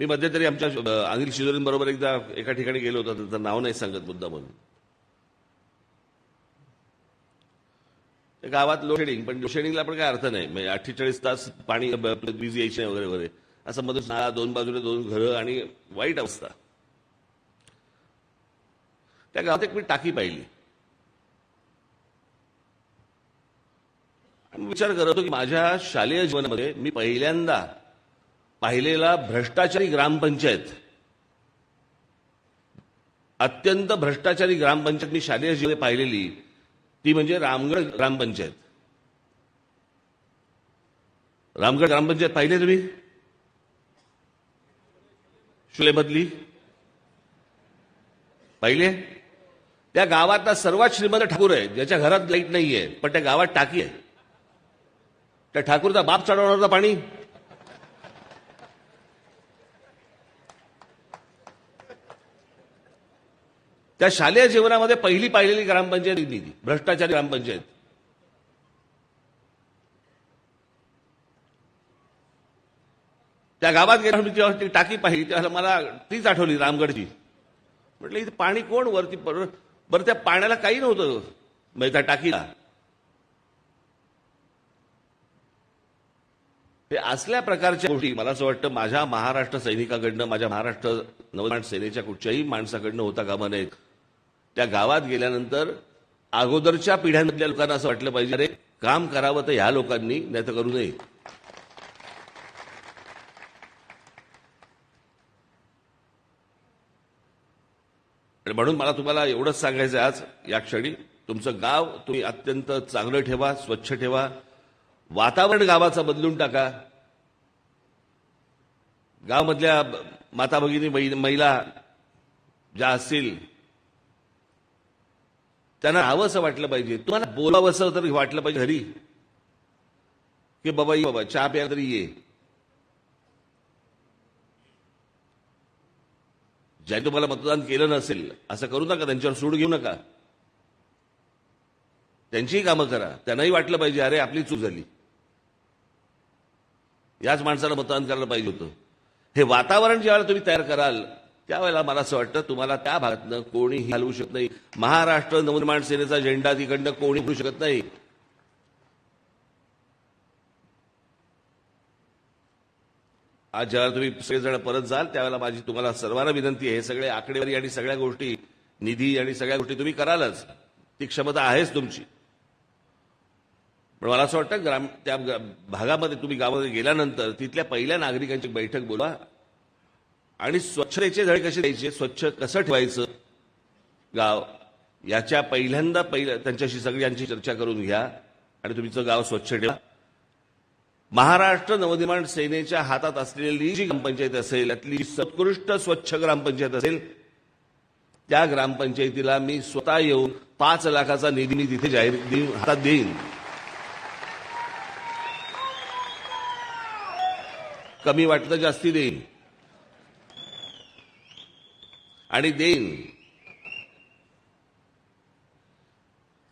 मी मध्यंतरी आमच्या अनिल शिजोरींबरोबर एकदा एका ठिकाणी गेलो होतो त्यांचं नाव नाही सांगत मुद्दा म्हणून. त्या गावात लोडशेडिंग पण लोडशेडिंगला पण काय अर्थ नाही. म्हणजे अठ्ठेचाळीस तास पाणी वीज यायची नाही वगैरे वगैरे. असं मधून दोन बाजूने दोन घरं आणि वाईट अवस्था. त्या गावात एक मी टाकी पाहिली. आणि विचार करत होतो की माझ्या शालेय जीवनामध्ये मी पहिल्यांदा पाहिलेला भ्रष्टाचारी ग्रामपंचायत. अत्यंत भ्रष्टाचारी ग्रामपंचायत मी शालेय जीवने पाहिलेली ती म्हणजे रामगड ग्रामपंचायत. रामगड ग्रामपंचायत पाहिले तुम्ही? शुलेमधली पाहिले? त्या गावातला सर्वात श्रीमंत ठाकूर आहे ज्याच्या घरात लाइट नाहीये पण त्या गावात टाकी आहे. त्या ठाकूरचा बाप चढवणार होता पाणी. त्या शालेय जीवनामध्ये पहिली पाहिलेली ग्रामपंचायत निधी भ्रष्टाचारी ग्रामपंचायत. त्या गावात गेला मी जेव्हा ती टाकी पाहिली तेव्हा मला तीच आठवली रामगडची. म्हटलं इथे पाणी कोण वरती पर- बरं त्या पाण्याला काही नव्हतं म्हणजे त्या टाकीला. हे असल्या प्रकारच्या गोष्टी मला असं वाटतं माझ्या महाराष्ट्र सैनिकाकडनं माझ्या महाराष्ट्र नवनिर्माण सेनेच्या कुठच्याही माणसाकडनं होता कामा नये. त्या गावात गेल्यानंतर अगोदरच्या पिढ्यांमधल्या लोकांना असं वाटलं पाहिजे अरे काम करावं तर ह्या लोकांनी नाही तर करू नये. आणि म्हणून मला तुम्हाला एवढंच सांगायचं आज या क्षणी. तुमचं गाव तुम्ही अत्यंत चांगलं ठेवा स्वच्छ ठेवा. वातावरण गावाचं बदलून टाका. गावामधल्या माता भगिनी महिला ज्या असतील त्यांना हवंसं वाटलं पाहिजे. तुम्हाला बोलावंसं तरी वाटलं पाहिजे घरी. की बाबा ये बाबा चहा प्यायला तरी ये. ज्याने तुम्हाला मतदान केलं नसेल असं करू नका त्यांच्यावर सूड घेऊ नका. त्यांचीही कामं करा. त्यांनाही वाटलं पाहिजे अरे आपली चूक झाली. याच माणसाला मतदान करायला पाहिजे होतं. हे वातावरण ज्यावेळेला तुम्ही तयार कराल त्यावेळेला मला असं वाटतं तुम्हाला त्या भागातनं कोणीही हलवू शकत नाही. महाराष्ट्र नवनिर्माण सेनेचा झेंडा तिकडनं कोणी होऊ शकत नाही. आज ज्यावेळेला तुम्ही सगळेजण परत जाल त्यावेळेला माझी तुम्हाला सर्वांना विनंती आहे. हे सगळे आकडेवारी आणि सगळ्या गोष्टी निधी आणि सगळ्या गोष्टी तुम्ही करालच. ती क्षमता आहेच तुमची. पण मला असं वाटतं ग्राम त्या भागामध्ये तुम्ही गावामध्ये गेल्यानंतर तिथल्या पहिल्या नागरिकांची बैठक बोला आणि स्वच्छतेचे धडे कसे द्यायचे? स्वच्छ कसं ठेवायचं? गाव याच्या पहिल्यांदा पहिल्या त्यांच्याशी सगळ्यांची चर्चा करून घ्या आणि तुमचं गाव स्वच्छ ठेवा. महाराष्ट्र नवनिर्माण सेनेच्या हातात असलेली जी ग्रामपंचायत असेल त्यातली सर्वोत्कृष्ट स्वच्छ ग्रामपंचायत असेल त्या ग्रामपंचायतीला मी स्वतः येऊन पाच लाखाचा निधी मी तिथे जाहीर देईन हातात देईन. कमी वाटलं जास्ती देईन. आणि देईन.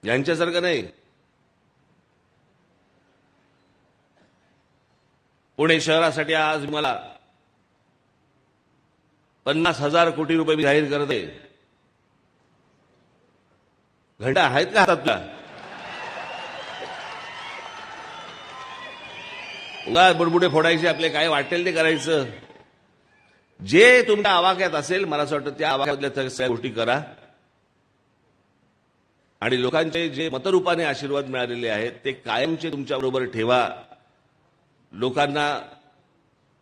यांच्यासारखं नाही. पुणे शहरासाठी आज मला पन्नास हजार कोटी रुपये मी जाहीर करते घंटा आहेत का हातात उगा बुडबुडे फोडायचे आपले काय वाटेल ते करायचं. जे तुमच्या आवाक्यात असेल मला असं वाटतं त्या आवाक्यातल्या सगळ्या गोष्टी करा. आणि लोकांचे जे मतरूपाने आशीर्वाद मिळालेले आहेत ते कायमचे तुमच्याबरोबर ठेवा. लोकांना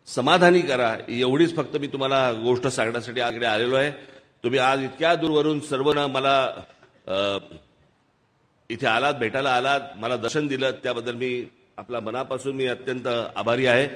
समाधानी करा. एवढीच फक्त मी तुम्हाला गोष्ट सांगण्यासाठी आकडे आलेलो आहे. तुम्ही आज इतक्या दूरवरून सर्वना मला इथे आलात भेटायला आलात मला दर्शन दिलं त्याबद्दल मी आपल्या मनापासून मी अत्यंत आभारी आहे.